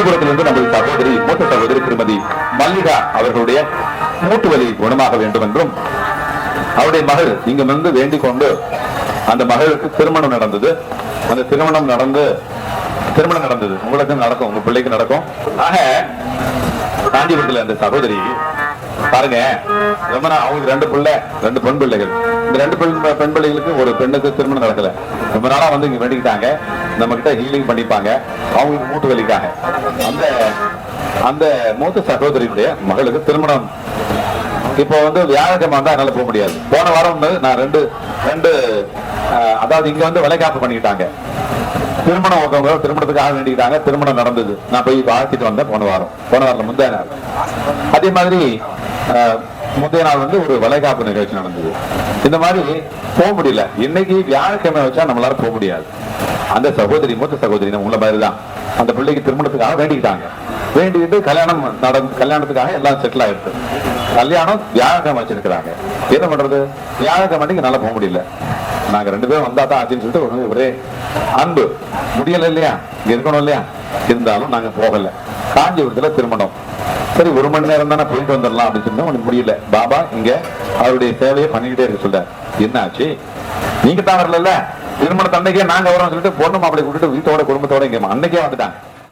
காஞ்சிபுரத்திலிருந்து நமது சகோதரி மூத்த சகோதரி திருமதி மல்லிகா அவர்களுடைய மூட்டு வலி குணமாக வேண்டும் என்றும் அவருடைய மகள் இங்கு வந்து வேண்டிக் கொண்டு அந்த மகளுக்கு திருமணம் நடந்தது. அந்த திருமணம் நடந்து திருமணம் நடந்தது. உங்களுக்கு நடக்கும் உங்க பிள்ளைக்கு நடக்கும். ஆக காஞ்சிபுரத்தில் அந்த சகோதரி பாருங்க ரொம்ப அவங்களுக்கு ரெண்டு பிள்ளை ரெண்டு பெண் பிள்ளைகள். இந்த ரெண்டு பெண் பெண் பிள்ளைகளுக்கு ஒரு பெண்ணுக்கு திருமணம் நடக்கல. ரொம்ப நாளா வந்து இங்க வேண்டிக்கிட்டாங்க. நம்ம கிட்ட ஹீலிங் பண்ணிப்பாங்க. அவங்களுக்கு மூட்டு வலிக்காக அந்த அந்த மூத்த சகோதரியுடைய மகளுக்கு திருமணம். இப்போ வந்து வியாழக்கிழமை வந்தால் என்னால போக முடியாது. போன வாரம் வந்து நான் ரெண்டு ரெண்டு அதாவது இங்க வந்து விலைக்காப்பு பண்ணிக்கிட்டாங்க. திருமணம் ஒருத்தவங்க திருமணத்துக்காக வேண்டிக்கிட்டாங்க. திருமணம் நடந்தது. நான் போய் வாழ்த்திட்டு வந்தேன் போன வாரம். போன வாரம் முந்தைய நாள். அதே மாதிரி முந்தைய நாள் வந்து ஒரு வளைகாப்பு நிகழ்ச்சி நடந்தது. இந்த மாதிரி போக முடியல. இன்னைக்கு வியாழக்கிழமை வச்சா நம்மளால போக முடியாது. அந்த சகோதரி மூத்த சகோதரி உங்களை மாதிரி தான் அந்த பிள்ளைக்கு திருமணத்துக்காக வேண்டிக்கிட்டாங்க. வேண்டிக்கிட்டு கல்யாணம் நடந்து கல்யாணத்துக்காக எல்லாம் செட்டில் ஆயிடுது. கல்யாணம் தியாகம் வச்சிருக்கிறாங்க. என்ன பண்றது? வியாழக்கிழமை அன்னைக்கு நல்லா போக முடியல. நாங்க ரெண்டு பேரும் வந்தா தான் அப்படின்னு சொல்லிட்டு ஒரே அன்பு. முடியல இல்லையா? இருக்கணும் இல்லையா? இருந்தாலும் நாங்க போகல. காஞ்சிபுரத்துல திருமணம். சரி ஒரு மணி நேரம் தானே போயிட்டு வந்துடலாம் அப்படின்னு சொன்னா உனக்கு முடியல. பாபா இங்க அவருடைய சேவையை பண்ணிக்கிட்டே இருக்க சொல்ற என்ன ஆச்சு நீங்க தான் வரல திருமண தண்டைக்கே நாங்க வரோம் சொல்லிட்டு பொண்ணு மாப்பிளை கூட்டிட்டு வீட்டோட குடும்பத்தோட இங்க அன்னைக்கே வந்துட்டாங்க.